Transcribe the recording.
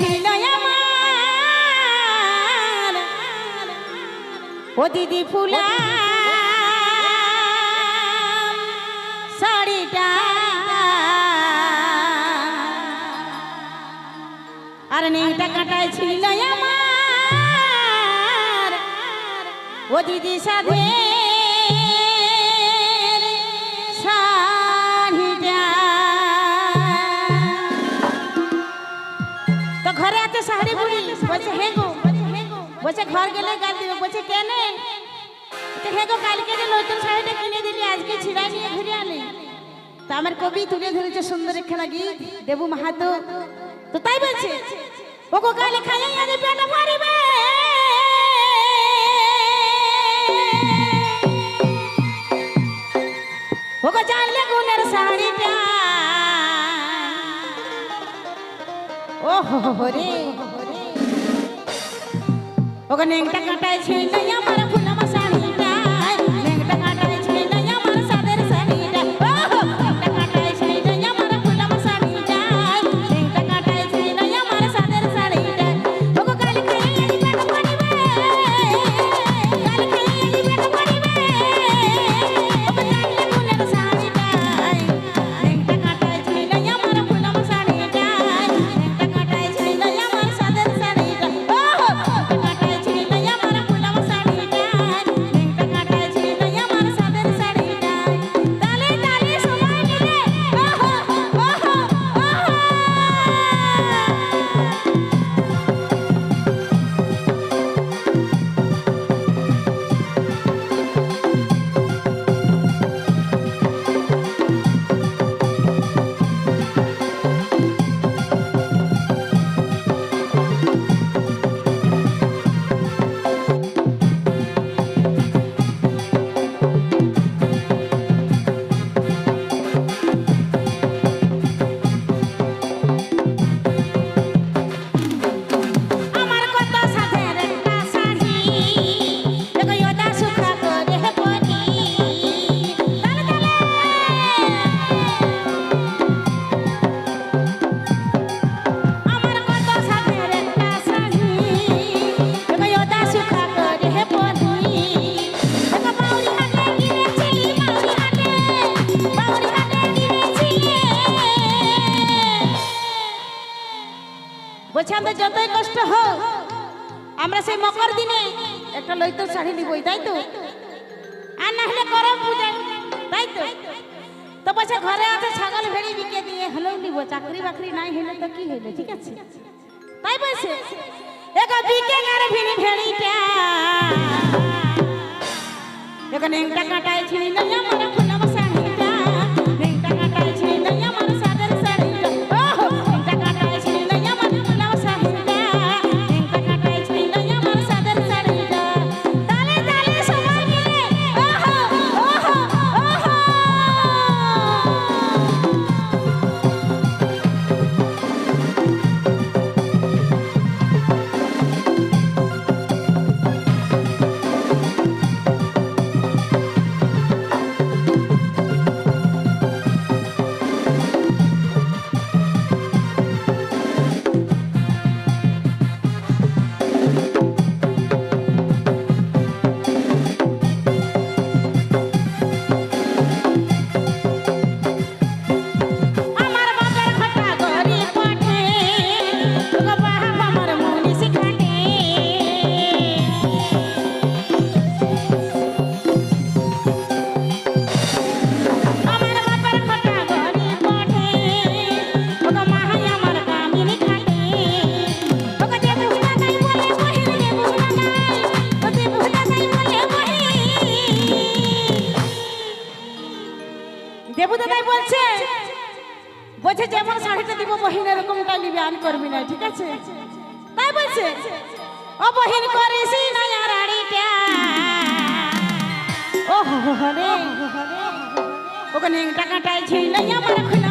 ছিল ও দিদি ফুলা শাড়িটা। আর নেংটা কাঁটায় ছিল ও দিদি সাধে ঘর গেলে গাল দিবে। বলছে, কেনে? তো গো, কালকে যে নতুন শাড়িটা কিনে দিলি, আজকে ছিড়াই নিয়ে ঘুরে আলি তো আমার কবি তুলে ধরেছে সুন্দর একখানা গীত, দেবু মাহাতো। তো তাই বলছে ও গো কালে খাইয়াই আজ পেট ভরিবে। ও গো জানলে গুণের শাড়িটা। ও হো, রে। ওগো একটা কাটায় ছিল আমার যতই কষ্ট হোক, আমরা সেই মকর দিনে একটা লইতো শাড়ি নিবই, তাই তো? আর না হলে করম পূজা, তাই তো? তো বলছে ঘরে আছে ছাগল ভেড়ি বিকে দিয়ে হলেও নিব, চাকরি বাকরি নাই হলে তো কি হইল ঠিক আছে? তাই বলছে এক বিকে গারে ভিড়ি ভেড়িটা। এখানে একটা কাটায় ছিঁড়ি, না আমার দেবু তাই বলছে বলছে যেমন শাড়িটা দিব বহিন এরকমটা নিবি আন করবি না ঠিক আছে তাই বলছে ও বহিন করিস না আর আড়িটা ও হো হো রে ওখানে টাকাটাই ছিল আমার খুনাও